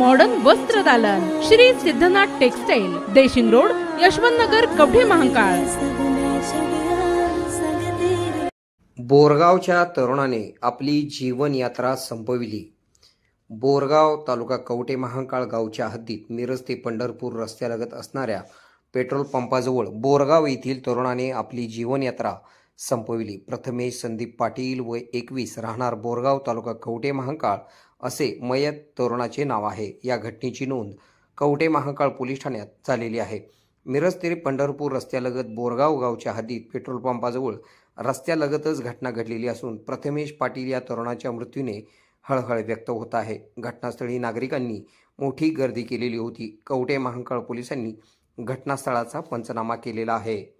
Modern वस्त्र दालन. Shri Siddhanath textile Deshing road Yashwant Nagar Kavathe Mahankal. बोरगावच्या तरुणाने आपली जीवन यात्रा संपविली. बोरगाव तालुका कवटे महांकाळ गावच्या हद्दीत मिरज ते पंढरपूर रस्त्यालगत असणाऱ्या पेट्रोल पंपाजवळ बोरगाव येथील तरुणाने आपली जीवनयात्रा संपविली. प्रथमेश संदीप पाटील व एकवीस राहणार बोरगाव तालुका कवटे महांकाळ असे मयत तरुणाचे नाव आहे. या घटनेची नोंद कवटे महांकाळ पोलीस ठाण्यात झालेली आहे. मिरज ते पंढरपूर रस्त्यालगत बोरगाव गावच्या हद्दीत पेट्रोल पंपाजवळ रस्त्यालगतच घटना घडलेली असून प्रथमेश पाटील या तरुणाच्या मृत्यूने हळहळ व्यक्त होत आहे. घटनास्थळी नागरिकांनी मोठी गर्दी केलेली होती. कवटे महांकाळ पोलिसांनी घटनास्थळाचा पंचनामा केलेला आहे.